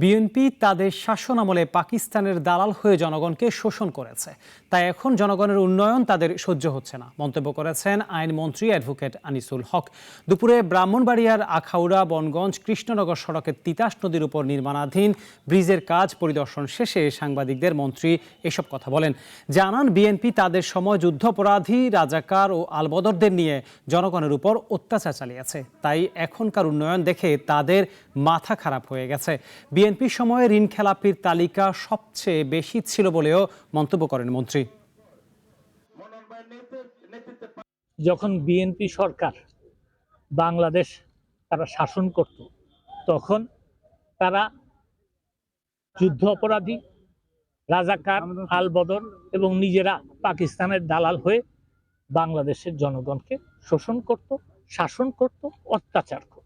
BNP তাদের শাসনামলে পাকিস্তানের দালাল হয়ে জনগণকে শোষণ করেছে। তাই এখন জনগণের উন্নয়ন তাদের সহ্য হচ্ছে না। মন্তব্য করেছেন আইনমন্ত্রী অ্যাডভোকেট আনিসুল হক। দুপুরে ব্রাহ্মণবাড়িয়ার আখাউড়া, বনগঞ্জ, কৃষ্ণনগর সড়কের তিতাস নদীর উপর নির্মাণাধীন ব্রিজের কাজ পরিদর্শন শেষে সাংবাদিকদের মন্ত্রী এসব কথা বলেন। জানান, বিএনপি তাদের সময় যুদ্ধাপরাধী, রাজাকার ও আলবদরদের নিয়ে জনগণের উপর অত্যাচার চালিয়েছে। তাই এখনকার উন্নয়ন দেখে তাদের মাথা খারাপ হয়ে গেছে। বিএনপির সময়ে ঋণ খেলাপির তালিকা সবচেয়ে বেশি ছিল বলেও মন্তব্য করেন মন্ত্রী। যখন বিএনপি সরকার বাংলাদেশ তারা শাসন করত, তখন তারা যুদ্ধ অপরাধী, রাজাকার, আলবদর এবং নিজেরা পাকিস্তানের দালাল হয়ে বাংলাদেশের জনগণকে শোষণ করত, শাসন করত, অত্যাচার করত।